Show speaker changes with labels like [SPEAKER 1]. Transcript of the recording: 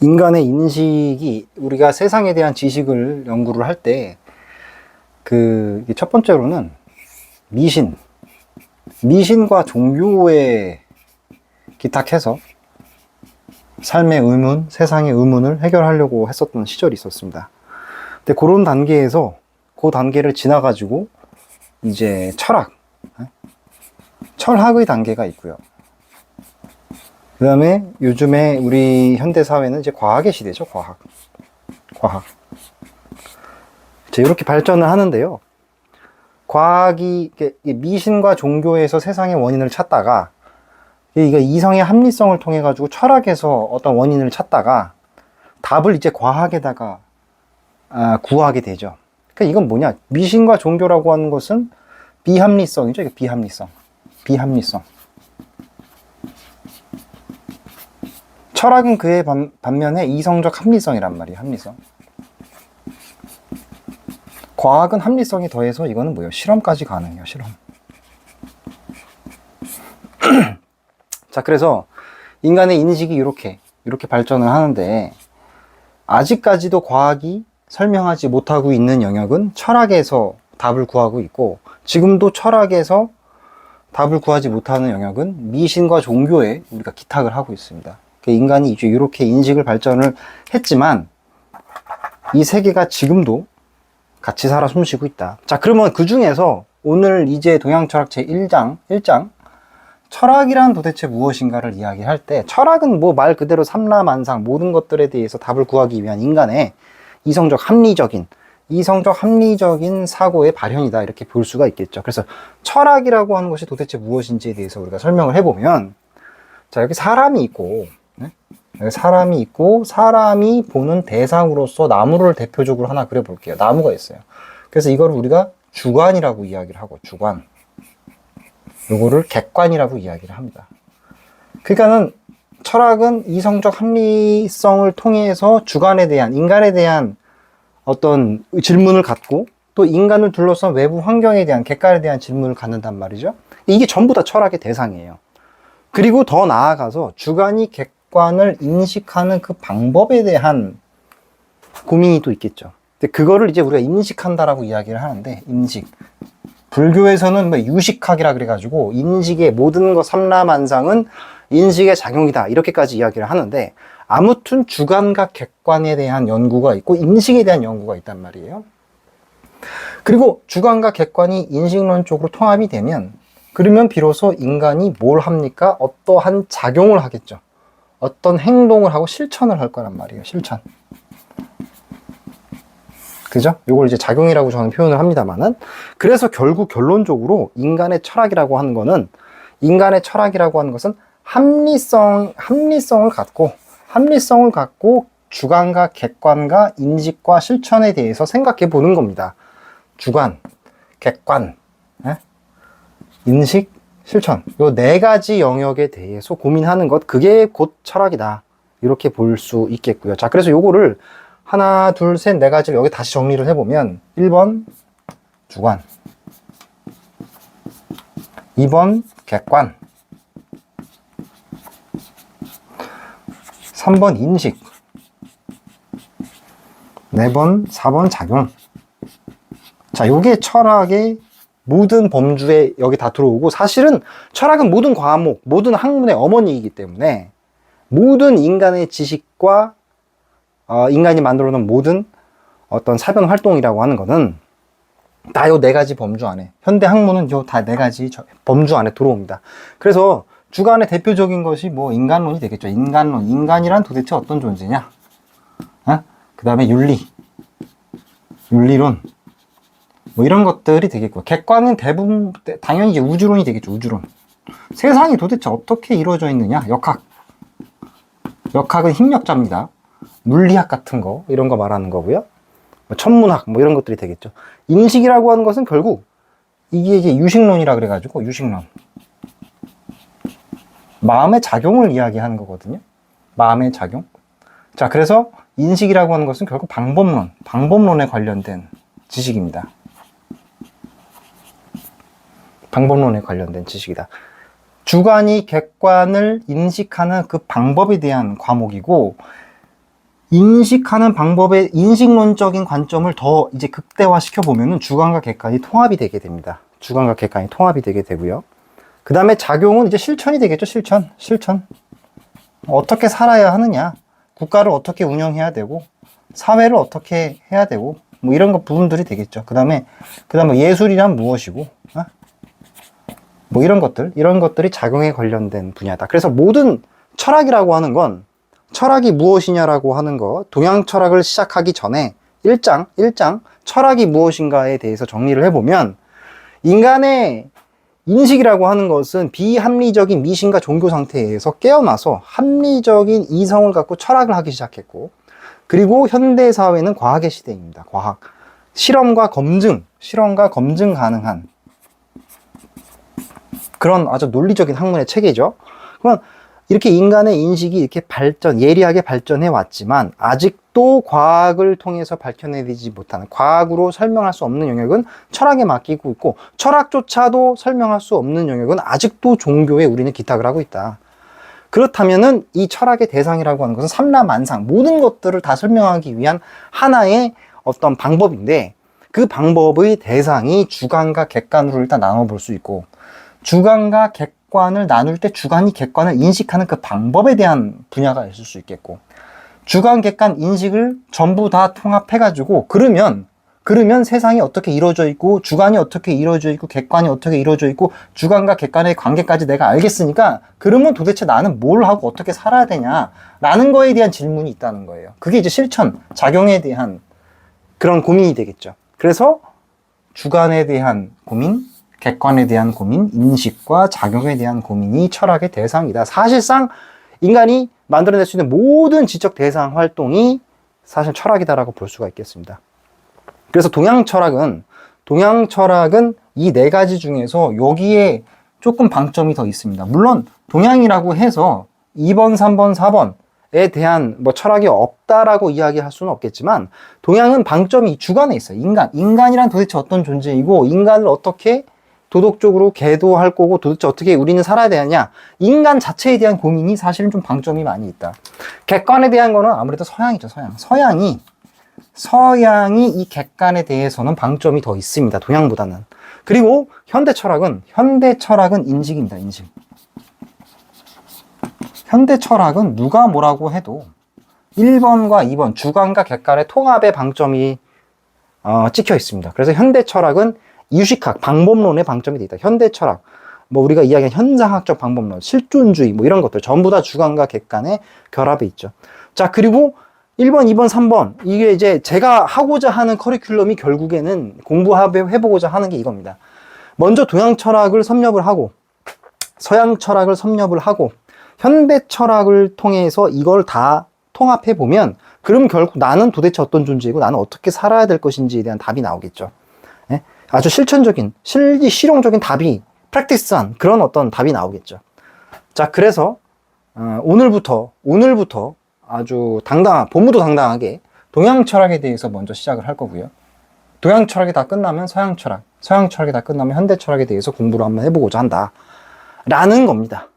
[SPEAKER 1] 인간의 인식이 우리가 세상에 대한 지식을 연구를 할 때 그 첫 번째로는 미신, 미신과 종교에 기탁해서 삶의 의문, 세상의 의문을 해결하려고 했었던 시절이 있었습니다. 근데 그런 단계에서 그 단계를 지나가지고 이제 철학, 예? 철학의 단계가 있고요. 그 다음에 요즘에 우리 현대 사회는 이제 과학의 시대죠, 과학. 과학. 자, 이렇게 발전을 하는데요. 과학이 미신과 종교에서 세상의 원인을 찾다가 이게 이성의 합리성을 통해 가지고 철학에서 어떤 원인을 찾다가 답을 이제 과학에다가 아, 구하게 되죠. 그러니까 이건 뭐냐? 미신과 종교라고 하는 것은 비합리성이죠. 비합리성. 비합리성. 철학은 그의 반, 반면에 이성적 합리성이란 말이에요. 합리성. 과학은 합리성이 더해서 이거는 뭐예요? 실험까지 가능해요. 실험. 자, 그래서 인간의 인식이 이렇게 이렇게 발전을 하는데 아직까지도 과학이 설명하지 못하고 있는 영역은 철학에서 답을 구하고 있고 지금도 철학에서 답을 구하지 못하는 영역은 미신과 종교에 우리가 기탁을 하고 있습니다. 그 인간이 이제 이렇게 인식을 발전을 했지만 이 세계가 지금도 같이 살아 숨쉬고 있다. 자, 그러면 그 중에서 오늘 이제 동양철학 제 1장, 1장 철학이란 도대체 무엇인가를 이야기할 때 철학은 뭐 말 그대로 삼라만상 모든 것들에 대해서 답을 구하기 위한 인간의 이성적 합리적인 이성적 합리적인 사고의 발현이다 이렇게 볼 수가 있겠죠. 그래서 철학이라고 하는 것이 도대체 무엇인지에 대해서 우리가 설명을 해보면 자 여기 사람이 있고 사람이 있고 사람이 보는 대상으로서 나무를 대표적으로 하나 그려볼게요. 나무가 있어요. 그래서 이걸 우리가 주관이라고 이야기를 하고 주관 요거를 객관이라고 이야기를 합니다. 그러니까는 철학은 이성적 합리성을 통해서 주관에 대한 인간에 대한 어떤 질문을 갖고 또 인간을 둘러싼 외부 환경에 대한 객관에 대한 질문을 갖는단 말이죠. 이게 전부 다 철학의 대상이에요. 그리고 더 나아가서 주관이 객 관을 인식하는 그 방법에 대한 고민이 또 있겠죠. 근데 그거를 이제 우리가 인식한다라고 이야기를 하는데 인식. 불교에서는 뭐 유식학이라 그래가지고 인식의 모든 것 삼라만상은 인식의 작용이다 이렇게까지 이야기를 하는데 아무튼 주관과 객관에 대한 연구가 있고 인식에 대한 연구가 있단 말이에요. 그리고 주관과 객관이 인식론 쪽으로 통합이 되면 그러면 비로소 인간이 뭘 합니까? 어떠한 작용을 하겠죠. 어떤 행동을 하고 실천을 할 거란 말이에요. 실천. 그죠? 요걸 이제 작용이라고 저는 표현을 합니다만은 그래서 결국 결론적으로 인간의 철학이라고 하는 거는 인간의 철학이라고 하는 것은 합리성 합리성을 갖고 합리성을 갖고 주관과 객관과 인식과 실천에 대해서 생각해 보는 겁니다. 주관, 객관, 예? 인식, 실천. 요 네 가지 영역에 대해서 고민하는 것 그게 곧 철학이다. 이렇게 볼 수 있겠고요. 자, 그래서 요거를 하나, 둘, 셋, 네 가지를 여기 다시 정리를 해보면 1번 주관 2번 객관 3번 인식 4번, 4번 작용 자, 요게 철학의 모든 범주에 여기 다 들어오고 사실은 철학은 모든 과목, 모든 학문의 어머니이기 때문에 모든 인간의 지식과 어, 인간이 만들어 놓은 모든 어떤 사변 활동이라고 하는 거는 다요 네 가지 범주 안에 현대 학문은 요 다 네 가지 저- 범주 안에 들어옵니다. 그래서 주관의 대표적인 것이 뭐 인간론이 되겠죠. 인간론, 인간이란 도대체 어떤 존재냐? 그 다음에 윤리, 윤리론, 뭐 이런 것들이 되겠고 객관은 대부분 당연히 이제 우주론이 되겠죠. 우주론. 세상이 도대체 어떻게 이루어져 있느냐? 역학. 역학은 힘력자입니다. 물리학 같은 거 이런 거 말하는 거고요. 뭐 천문학 뭐 이런 것들이 되겠죠. 인식이라고 하는 것은 결국 이게 이제 유식론이라 그래가지고 유식론. 마음의 작용을 이야기하는 거거든요. 마음의 작용. 자, 그래서 인식이라고 하는 것은 결국 방법론, 방법론에 관련된 지식입니다. 방법론에 관련된 지식이다. 주관이 객관을 인식하는 그 방법에 대한 과목이고 인식하는 방법의 인식론적인 관점을 더 이제 극대화 시켜 보면은 주관과 객관이 통합이 되게 됩니다. 주관과 객관이 통합이 되게 되고요. 그 다음에 작용은 이제 실천이 되겠죠. 실천, 실천. 어떻게 살아야 하느냐, 국가를 어떻게 운영해야 되고, 사회를 어떻게 해야 되고, 뭐 이런 것 부분들이 되겠죠. 그 다음에, 그 다음에 예술이란 무엇이고, 어? 뭐 이런 것들, 이런 것들이 작용에 관련된 분야다. 그래서 모든 철학이라고 하는 건 철학이 무엇이냐라고 하는 거, 동양 철학을 시작하기 전에 1장, 1장, 철학이 무엇인가에 대해서 정리를 해보면 인간의 인식이라고 하는 것은 비합리적인 미신과 종교 상태에서 깨어나서 합리적인 이성을 갖고 철학을 하기 시작했고, 그리고 현대 사회는 과학의 시대입니다. 과학. 실험과 검증, 실험과 검증 가능한 그런 아주 논리적인 학문의 체계죠. 그러면 이렇게 인간의 인식이 이렇게 발전, 예리하게 발전해 왔지만 아직도 과학을 통해서 밝혀내지 못하는 과학으로 설명할 수 없는 영역은 철학에 맡기고 있고 철학조차도 설명할 수 없는 영역은 아직도 종교에 우리는 기탁을 하고 있다. 그렇다면은 이 철학의 대상이라고 하는 것은 삼라만상 모든 것들을 다 설명하기 위한 하나의 어떤 방법인데 그 방법의 대상이 주관과 객관으로 일단 나눠볼 수 있고 주관과 객관을 나눌 때 주관이 객관을 인식하는 그 방법에 대한 분야가 있을 수 있겠고 주관 객관 인식을 전부 다 통합해 가지고 그러면 그러면 세상이 어떻게 이루어져 있고 주관이 어떻게 이루어져 있고 객관이 어떻게 이루어져 있고 주관과 객관의 관계까지 내가 알겠으니까 그러면 도대체 나는 뭘 하고 어떻게 살아야 되냐라는 거에 대한 질문이 있다는 거예요. 그게 이제 실천, 작용에 대한 그런 고민이 되겠죠. 그래서 주관에 대한 고민, 객관에 대한 고민, 인식과 작용에 대한 고민이 철학의 대상이다. 사실상 인간이 만들어낼 수 있는 모든 지적 대상 활동이 사실 철학이다라고 볼 수가 있겠습니다. 그래서 동양 철학은 동양 철학은 이 네 가지 중에서 여기에 조금 방점이 더 있습니다. 물론 동양이라고 해서 2번, 3번, 4번에 대한 뭐 철학이 없다라고 이야기할 수는 없겠지만 동양은 방점이 주관에 있어요. 인간. 인간이란 도대체 어떤 존재이고 인간을 어떻게 도덕 적으로 계도할 거고 도대체 어떻게 우리는 살아야 되느냐. 인간 자체에 대한 고민이 사실은 좀 방점이 많이 있다. 객관에 대한 거는 아무래도 서양이죠 서양. 서양이 서양이 이 객관에 대해서는 방점이 더 있습니다 동양보다는. 그리고 현대 철학은 현대 철학은 인식입니다 인식. 현대 철학은 누가 뭐라고 해도 1번과 2번 주관과 객관의 통합의 방점이 어, 찍혀 있습니다. 그래서 현대 철학은 이 유식학, 방법론의 방점이 돼 있다. 현대 철학, 뭐 우리가 이야기한 현상학적 방법론, 실존주의 뭐 이런 것들 전부 다 주관과 객관의 결합에 있죠. 자, 그리고 1번, 2번, 3번 이게 이제 제가 하고자 하는 커리큘럼이 결국에는 공부해보고자 하는 게 이겁니다. 먼저 동양 철학을 섭렵을 하고 서양 철학을 섭렵을 하고 현대 철학을 통해서 이걸 다 통합해 보면 그럼 결국 나는 도대체 어떤 존재이고 나는 어떻게 살아야 될 것인지에 대한 답이 나오겠죠. 예? 아주 실천적인, 실, 실용적인 답이, 프랙티스한 그런 어떤 답이 나오겠죠. 자, 그래서, 어, 오늘부터, 오늘부터 아주 당당한, 본무도 당당하게 동양 철학에 대해서 먼저 시작을 할 거고요. 동양 철학이 다 끝나면 서양 철학, 서양 철학이 다 끝나면 현대 철학에 대해서 공부를 한번 해보고자 한다. 라는 겁니다.